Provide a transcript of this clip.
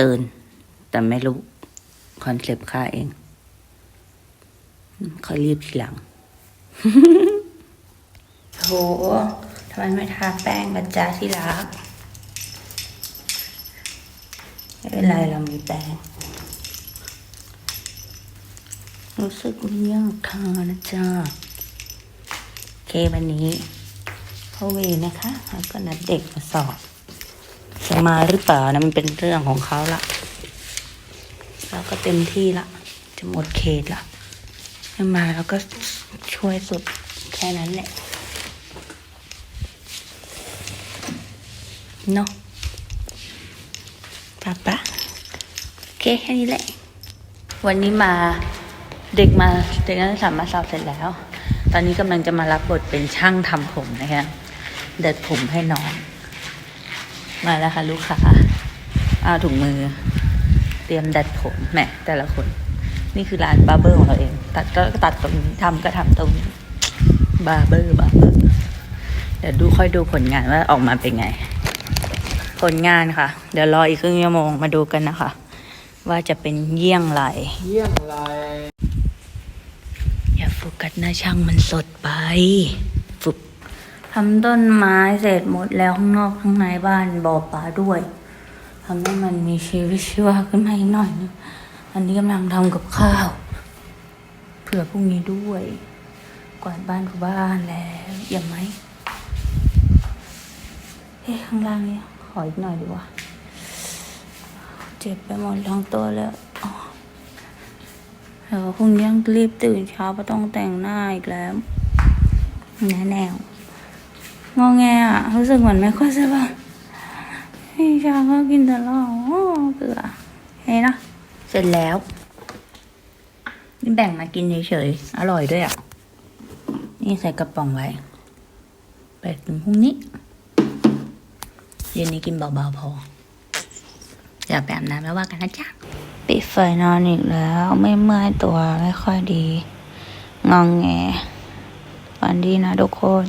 ตื่น แต่ไม่รู้ คอนเซปต์ค่าเองค่อยรีบทีหลังโหทำไมไม่ทาแป้งกันจ้าที่รักไม่เป็นไรเรามีแป้ง รู้สึกไม่ยากทานะจ๊ะโอเควันนี้พ่อเวนะคะแล้วก็นัดเด็กมาสอบ จะมาหรือเปล่านะมันเป็นเรื่องของเขาละเราก็เต็มที่ละ จะหมดเขตละไม่มาแล้วก็ช่วยสุดแค่นั้นแหละเนาะปะปะโอเคแค่นี้แหละ วันนี้มาเด็กมาเด็กนักศึกษามาสอบเสร็จแล้ว ตอนนี้กำลังจะมารับบทเป็นช่างทำผมนะคะเด็ดผมให้น้อง มาแล้วค่ะ ลูกค้าเอาถุงมือ เตรียมดัดผมแหมแต่ละคน นี่คือร้านบาร์เบอร์ของเราเอง ตัดก็ตัดตรงนี้ทำก็ทำตรงนี้บาร์เบอร์บาร์เบอร์เดี๋ยวดูค่อยดูผลงานว่าออกมาเป็นไง ผลงานค่ะ เดี๋ยวรออีกครึ่งชั่วโมงมาดูกันนะคะ ว่าจะเป็นเยี่ยงไรเยี่ยงไรอย่าโฟกัสหน้าช่างมันสดไปฝึก ทำต้นไม้เสร็จหมดแล้วข้างนอกข้างในบ้านบ่อปลาด้วยทำให้มันมีชีวิตชีวาขึ้นมาอีกหน่อยนึงอันนี้กำลังทำกับข้าวเผื่อพรุ่งนี้ด้วย กวาดบ้านถูบ้านแล้วยังไหมเฮ้ข้างล่างนี่ขออีกหน่อยดีกว่าเจ็บไปหมดทั้งตัวแล้วอ๋อเดี๋ยวพรุ่งนี้ต้องรีบตื่นเช้าเพราะต้องแต่งหน้าอีกแล้วแน่แนว งอแงอะรู้สึกเหมือนไม่ค่อยสบายพี่ชาก็กินแต่เหล้าอ้เบื่อเฮ้ยนะเสร็จแล้วนี่แบ่งมากินเฉยๆอร่อยด้วยอะ นี่ใส่กระป๋องไว้ ไปถึงพรุ่งนี้ เย็นนี้กินเบาๆพอ เดี๋ยวไปอาบน้ำแล้วว่ากันนะจ๊ะ ปิดไฟนอนอีกแล้ว ไม่เมื่อยตัวไม่ค่อยดี งองแงฝันดีนะทุกคน